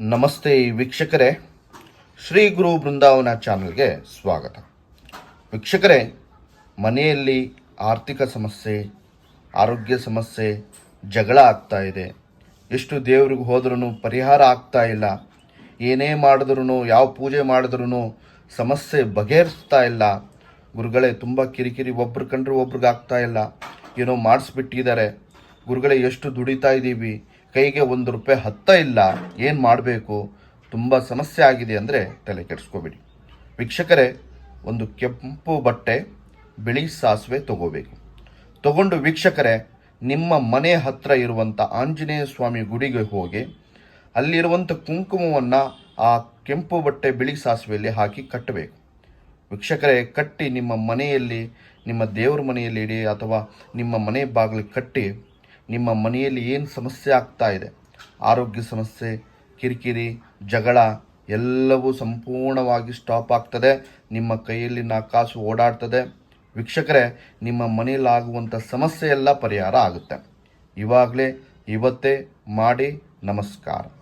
ನಮಸ್ತೆ ವೀಕ್ಷಕರೇ. ಶ್ರೀ ಗುರು ಬೃಂದಾವನ ಚಾನಲ್ಗೆ ಸ್ವಾಗತ. ವೀಕ್ಷಕರೇ, ಮನೆಯಲ್ಲಿ ಆರ್ಥಿಕ ಸಮಸ್ಯೆ, ಆರೋಗ್ಯ ಸಮಸ್ಯೆ, ಜಗಳ ಆಗ್ತಾ ಇದೆ. ಎಷ್ಟು ದೇವ್ರಿಗೆ ಹೋದ್ರೂ ಪರಿಹಾರ ಆಗ್ತಾ ಇಲ್ಲ. ಏನೇ ಮಾಡಿದ್ರೂ ಯಾವ ಪೂಜೆ ಮಾಡಿದ್ರೂ ಸಮಸ್ಯೆ ಬಗೆಹರಿಸ್ತಾ ಇಲ್ಲ. ಗುರುಗಳೇ, ತುಂಬ ಕಿರಿಕಿರಿ ಒಬ್ರು ಕಂಡ್ರು ಒಬ್ರಿಗೆ ಆಗ್ತಾ ಇಲ್ಲ. ಏನೋ ಮಾಡಿಸ್ಬಿಟ್ಟಿದ್ದಾರೆ. ಗುರುಗಳೇ, ಎಷ್ಟು ದುಡಿತಾ ಇದ್ದೀವಿ ಕೈಗೆ ಒಂದು ರೂಪಾಯಿ ಹತ್ತ ಇಲ್ಲ, ಏನು ಮಾಡಬೇಕು? ತುಂಬ ಸಮಸ್ಯೆ ಆಗಿದೆ ಅಂದರೆ ತಲೆ ಕೆಡಿಸ್ಕೋಬೇಡಿ. ವೀಕ್ಷಕರೇ, ಒಂದು ಕೆಂಪು ಬಟ್ಟೆ ಬಿಳಿ ಸಾಸಿವೆ ತಗೋಬೇಕು. ತಗೊಂಡು ವೀಕ್ಷಕರೇ, ನಿಮ್ಮ ಮನೆ ಹತ್ತಿರ ಇರುವಂಥ ಆಂಜನೇಯ ಸ್ವಾಮಿ ಗುಡಿಗೆ ಹೋಗಿ ಅಲ್ಲಿರುವಂಥ ಕುಂಕುಮವನ್ನು ಆ ಕೆಂಪು ಬಟ್ಟೆ ಬಿಳಿ ಸಾಸಿವೆಯಲ್ಲಿ ಹಾಕಿ ಕಟ್ಟಬೇಕು. ವೀಕ್ಷಕರೇ, ಕಟ್ಟಿ ನಿಮ್ಮ ಮನೆಯಲ್ಲಿ, ನಿಮ್ಮ ದೇವರ ಮನೆಯಲ್ಲಿ ಇಡಿ ಅಥವಾ ನಿಮ್ಮ ಮನೆ ಬಾಗಿಲಿಗೆ ಕಟ್ಟಿ ನಿಮ್ಮ ಮನೆಯಲ್ಲಿ ಏನು ಸಮಸ್ಯೆ ಆಗ್ತಾ ಇದೆ? ಆರೋಗ್ಯ ಸಮಸ್ಯೆ, ಕಿರಿಕಿರಿ, ಜಗಳ, ಎಲ್ಲವೂ ಸಂಪೂರ್ಣವಾಗಿ ಸ್ಟಾಪ್ ಆಗ್ತದೆ. ನಿಮ್ಮ ಕೈಯಲ್ಲಿನ ಕಾಸು ಓಡಾಡ್ತದೆ. ವೀಕ್ಷಕರೇ, ನಿಮ್ಮ ಮನೆಯಲ್ಲಾಗುವಂಥ ಸಮಸ್ಯೆ ಎಲ್ಲ ಪರಿಹಾರ ಆಗುತ್ತೆ. ಇವಾಗಲೇ ಇವತ್ತೇ ಮಾಡಿ ನಮಸ್ಕಾರ.